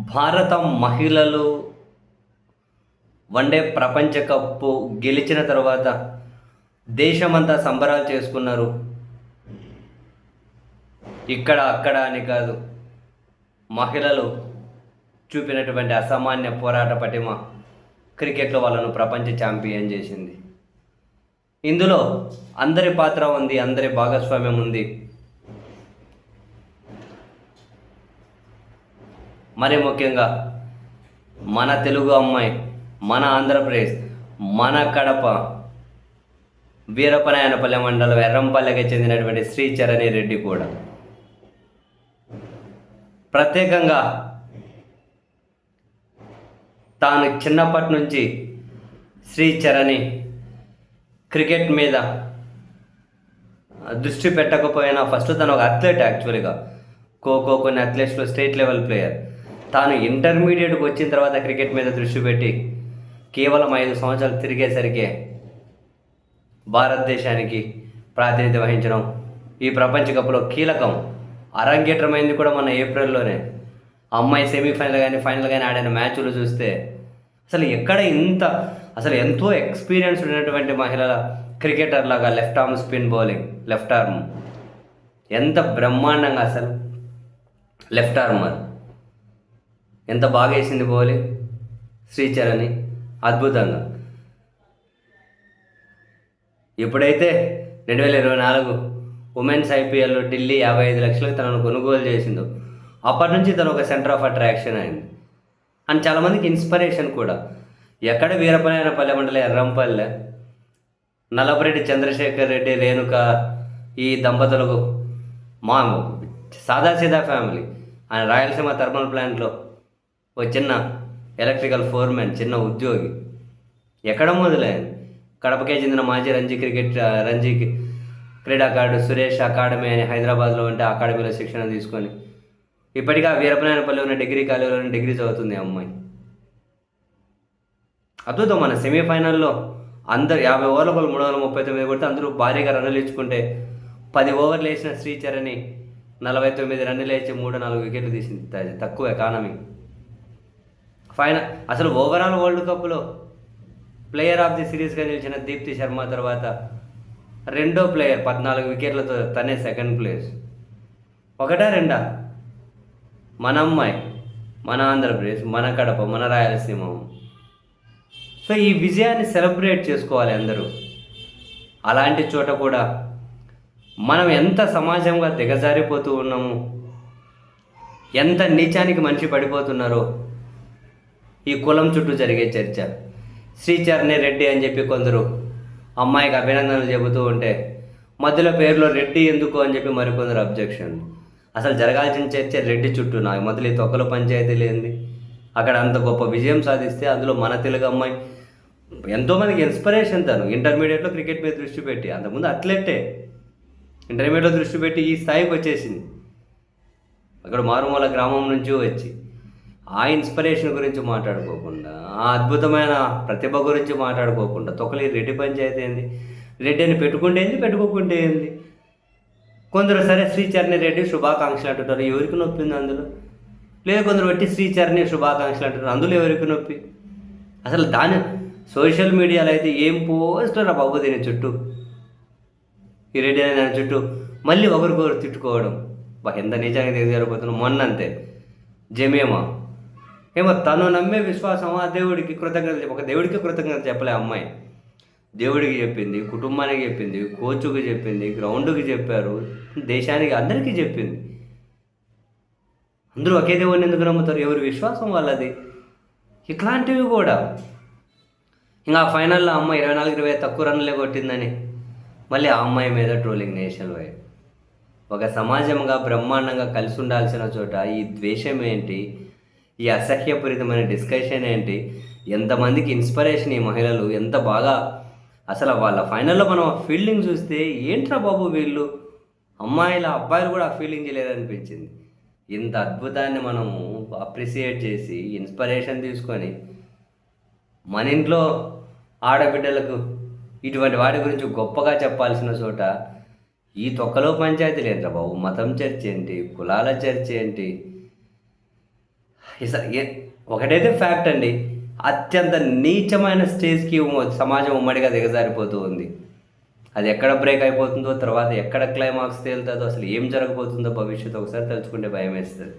భారత మహిళలు వన్డే ప్రపంచ కప్పు గెలిచిన తర్వాత దేశమంతా సంబరాలు చేసుకున్నారు. ఇక్కడ అక్కడ అని కాదు. మహిళలు చూపినటువంటి అసామాన్య పోరాట పటిమ క్రికెట్లో వాళ్ళను ప్రపంచ ఛాంపియన్ చేసింది. ఇందులో అందరి పాత్ర ఉంది అందరి భాగస్వామ్యం ఉంది. మరి ముఖ్యంగా మన తెలుగు అమ్మాయి మన ఆంధ్రప్రదేశ్ మన కడప వీరపనాయనపల్లె మండలం ఎర్రంపల్లెకి చెందినటువంటి శ్రీ చరణి రెడ్డి కూడా. ప్రత్యేకంగా తాను చిన్నప్పటి నుంచి శ్రీ చరణి క్రికెట్ మీద దృష్టి పెట్టకపోయినా ఫస్ట్ తను ఒక అథ్లెట్ యాక్చువల్గా. ఖోఖో కొన్ని అథ్లెట్స్లో స్టేట్ లెవెల్ ప్లేయర్. తాను ఇంటర్మీడియట్కి వచ్చిన తర్వాత క్రికెట్ మీద దృష్టి పెట్టి కేవలం ఐదు సంవత్సరాలు తిరిగేసరికి భారతదేశానికి ప్రాతినిధ్యం వహించడం ఈ ప్రపంచ కప్లో కీలకం. అరంగేట్రమైంది కూడా మన ఏప్రిల్లోనే. అమ్మాయి సెమీఫైనల్ కానీ ఫైనల్ కానీ ఆడిన మ్యాచ్లు చూస్తే అసలు ఎక్కడ ఇంత అసలు ఎంతో ఎక్స్పీరియన్స్ ఉన్నటువంటి మహిళల క్రికెటర్ లాగా left arm spin bowling left arm. ఎంత బ్రహ్మాండంగా అసలు లెఫ్ట్ ఆర్మర్ ఎంత బాగా వేసింది బౌలింగ్ శ్రీచరణి అద్భుతంగా. ఎప్పుడైతే రెండు వేల ఇరవై నాలుగు ఉమెన్స్ ఐపీఎల్లో ఢిల్లీ యాభై ఐదు లక్షలకు తనను కొనుగోలు చేసిందో అప్పటి నుంచి తను ఒక సెంటర్ ఆఫ్ అట్రాక్షన్ అయింది. అండ్ చాలామందికి ఇన్స్పిరేషన్ కూడా. ఎక్కడ వీరపనైన పల్లె మండలి ఎర్రంపల్లె నల్లపరెడ్డి చంద్రశేఖర్ రెడ్డి రేణుక ఈ దంపతులకు మా సాదాసీదా ఫ్యామిలీ. ఆయన రాయలసీమ థర్మల్ ప్లాంట్లో ఒక చిన్న ఎలక్ట్రికల్ ఫోర్మెన్ చిన్న ఉద్యోగి. ఎక్కడ మొదలైంది కడపకే చెందిన మాజీ రంజీ క్రికెట్ రంజీ క్రీడాకారుడు సురేష్ అకాడమీ అని హైదరాబాద్లో ఉంటే అకాడమీలో శిక్షణ తీసుకొని. ఇప్పటికీ ఆ వీరపనాయనపల్లి ఉన్న డిగ్రీ కాలేజీలో డిగ్రీ చదువుతుంది అమ్మాయి. అద్భుతం మన సెమీఫైనల్లో అందరు యాభై ఓవర్ల వాళ్ళు మూడు వందల ముప్పై తొమ్మిది కొడితే అందరూ భారీగా రన్నులు ఇచ్చుకుంటే పది ఓవర్లు వేసిన శ్రీచరణి నలభై తొమ్మిది రన్నులు వేసి మూడు నాలుగు వికెట్లు తీసింది. తక్కువ ఎకానమీ పైన అసలు ఓవరాల్ వరల్డ్ కప్లో ప్లేయర్ ఆఫ్ ది సిరీస్గా నిలిచిన దీప్తి శర్మ తర్వాత రెండో ప్లేయర్ పద్నాలుగు వికెట్లతో తనే సెకండ్ ప్లేస్ ఒకటా రెండా? మన అమ్మాయి మన ఆంధ్రప్రదేశ్ మన కడప మన రాయలసీమ సో ఈ విజయాన్ని సెలబ్రేట్ చేసుకోవాలి అందరూ. అలాంటి చోట కూడా మనం ఎంత సమాజంగా దిగజారిపోతూ ఉన్నాము ఎంత నీచానికి మనిషి పడిపోతున్నారో ఈ కులం చుట్టూ జరిగే చర్చ. శ్రీచరణి రెడ్డి అని చెప్పి కొందరు అమ్మాయికి అభినందనలు చెబుతూ ఉంటే మధ్యలో పేరులో రెడ్డి ఎందుకు అని చెప్పి మరికొందరు అబ్జెక్షన్. అసలు జరగాల్సిన చర్చ రెడ్డి చుట్టూ నాకు మొదలు ఈ తొక్కల పంచాయతీ లేనిది అక్కడ అంత గొప్ప విజయం సాధిస్తే అందులో మన తెలుగు అమ్మాయి ఎంతోమందికి ఇన్స్పిరేషన్ తను. ఇంటర్మీడియట్లో క్రికెట్ మీద దృష్టి పెట్టి అంతకుముందు అట్లెట్టే ఇంటర్మీడియట్లో దృష్టి పెట్టి ఈ స్థాయికి వచ్చేసింది. అక్కడ మారుమూల గ్రామం నుంచి వచ్చి ఆ ఇన్స్పిరేషన్ గురించి మాట్లాడుకోకుండా ఆ అద్భుతమైన ప్రతిభ గురించి మాట్లాడుకోకుండా తొకలి రెడ్డి పంచాయతీ ఏంది? రెడ్డి అని పెట్టుకుంటే ఏంది? పెట్టుకోకుంటే ఏంది? కొందరు సరే శ్రీచరణి రెడ్డి శుభాకాంక్షలు అంటుంటారు. ఎవరికి నొప్పి ఉంది అందులో? లేదు కొందరు బట్టి శ్రీచరణి శుభాకాంక్షలు అంటారు అందులో ఎవరికి నొప్పి? అసలు దాని సోషల్ మీడియాలో అయితే ఏం పోస్టర్ బాబు దీని చుట్టూ? ఈ రెడ్డి అనే దాని చుట్టూ మళ్ళీ ఒకరికొకరు తిట్టుకోవడం. ఎంత నిజానికి దిగజారిపోతున్నాం మొన్న అంతే జమేమా. ఏమో తను నమ్మే విశ్వాసం ఆ దేవుడికి కృతజ్ఞత ఒక దేవుడికి కృతజ్ఞత చెప్పలే అమ్మాయి. దేవుడికి చెప్పింది కుటుంబానికి చెప్పింది కోచ్కి చెప్పింది గ్రౌండ్కి చెప్పారు దేశానికి అందరికీ చెప్పింది. అందరూ ఒకే దేవుడిని ఎందుకు నమ్ముతారు? ఎవరి విశ్వాసం వాళ్ళది. ఇట్లాంటివి కూడా. ఇంకా ఫైనల్లో అమ్మాయి ఇరవై నాలుగు ఇరవై తక్కువ రన్లే కొట్టిందని. మళ్ళీ ఆ అమ్మాయి మీద ట్రోలింగ్ నేషనల్ వైడ్. ఒక సమాజంగా బ్రహ్మాండంగా కలిసి ఉండాల్సిన చోట ఈ ద్వేషం ఏంటి? ఈ అసహ్యపూరితమైన డిస్కషన్ ఏంటి? ఎంతమందికి ఇన్స్పిరేషన్ ఈ మహిళలు? ఎంత బాగా అసలు వాళ్ళ ఫైనల్లో మనం ఫీల్డింగ్ చూస్తే ఏంట్రా బాబు వీళ్ళు? అమ్మాయిల అబ్బాయిలు కూడా ఆ ఫీలింగ్ చేయలేదనిపించింది. ఇంత అద్భుతాన్ని మనము అప్రిసియేట్ చేసి ఇన్స్పిరేషన్ తీసుకొని మన ఇంట్లో ఆడబిడ్డలకు ఇటువంటి వాటి గురించి గొప్పగా చెప్పాల్సిన చోట ఈ తొక్కలో పంచాయతీలు ఏంట్రా బాబు? మతం చర్చ ఏంటి? కులాల చర్చ ఏంటి? ఒకటైతే ఫ్యాక్ట్ అండి. అత్యంత నీచమైన స్టేజ్కి సమాజం ఉమ్మడిగా దిగజారిపోతూ ఉంది. అది ఎక్కడ బ్రేక్ అయిపోతుందో తర్వాత ఎక్కడ క్లైమాక్స్ తేలుతుందో అసలు ఏం జరగబోతుందో భవిష్యత్తు ఒకసారి తలుచుకుంటే భయం వేస్తుంది